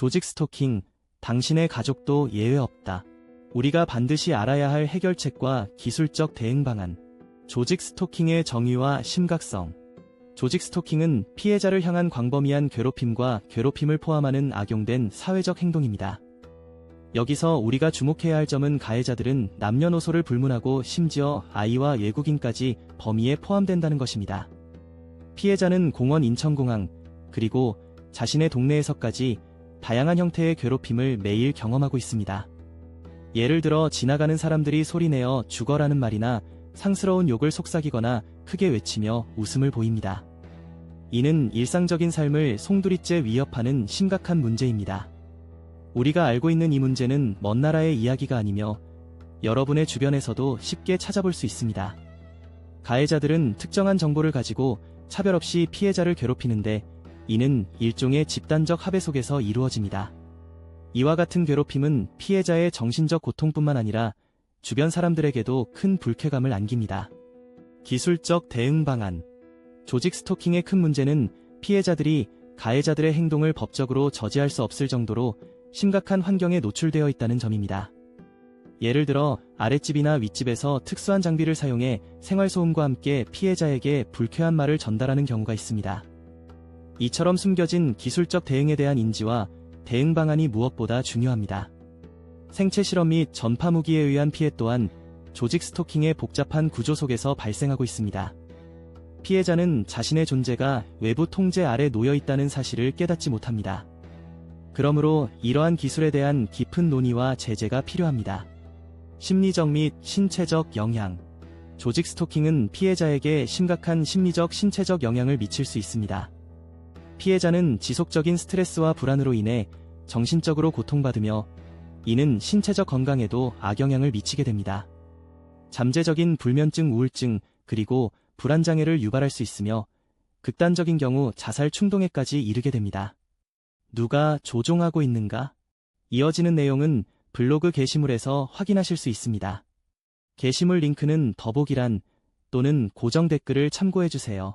조직 스토킹, 당신의 가족도 예외 없다. 우리가 반드시 알아야 할 해결책과 기술적 대응 방안. 조직 스토킹의 정의와 심각성. 조직 스토킹은 피해자를 향한 광범위한 괴롭힘과 괴롭힘을 포함하는 악용된 사회적 행동입니다. 여기서 우리가 주목해야 할 점은 가해자들은 남녀노소를 불문하고 심지어 아이와 외국인까지 범위에 포함된다는 것입니다. 피해자는 공원 인천공항, 그리고 자신의 동네에서까지 다양한 형태의 괴롭힘을 매일 경험하고 있습니다. 예를 들어 지나가는 사람들이 소리내어 죽어라는 말이나 상스러운 욕을 속삭이거나 크게 외치며 웃음을 보입니다. 이는 일상적인 삶을 송두리째 위협하는 심각한 문제입니다. 우리가 알고 있는 이 문제는 먼 나라의 이야기가 아니며 여러분의 주변에서도 쉽게 찾아볼 수 있습니다. 가해자들은 특정한 정보를 가지고 차별 없이 피해자를 괴롭히는데 이는 일종의 집단적 합의 속에서 이루어집니다. 이와 같은 괴롭힘은 피해자의 정신적 고통뿐만 아니라 주변 사람들에게도 큰 불쾌감을 안깁니다. 기술적 대응 방안 조직 스토킹의 큰 문제는 피해자들이 가해자들의 행동을 법적으로 저지할 수 없을 정도로 심각한 환경에 노출되어 있다는 점입니다. 예를 들어 아랫집이나 윗집에서 특수한 장비를 사용해 생활소음과 함께 피해자에게 불쾌한 말을 전달하는 경우가 있습니다. 이처럼 숨겨진 기술적 대응에 대한 인지와 대응 방안이 무엇보다 중요합니다. 생체 실험 및 전파 무기에 의한 피해 또한 조직 스토킹의 복잡한 구조 속에서 발생하고 있습니다. 피해자는 자신의 존재가 외부 통제 아래 놓여 있다는 사실을 깨닫지 못합니다. 그러므로 이러한 기술에 대한 깊은 논의와 제재가 필요합니다. 심리적 및 신체적 영향. 조직 스토킹은 피해자에게 심각한 심리적 신체적 영향을 미칠 수 있습니다. 피해자는 지속적인 스트레스와 불안으로 인해 정신적으로 고통받으며 이는 신체적 건강에도 악영향을 미치게 됩니다. 잠재적인 불면증 우울증 그리고 불안장애를 유발할 수 있으며 극단적인 경우 자살 충동에까지 이르게 됩니다. 누가 조종하고 있는가? 이어지는 내용은 블로그 게시물에서 확인하실 수 있습니다. 게시물 링크는 더보기란 또는 고정 댓글을 참고해주세요.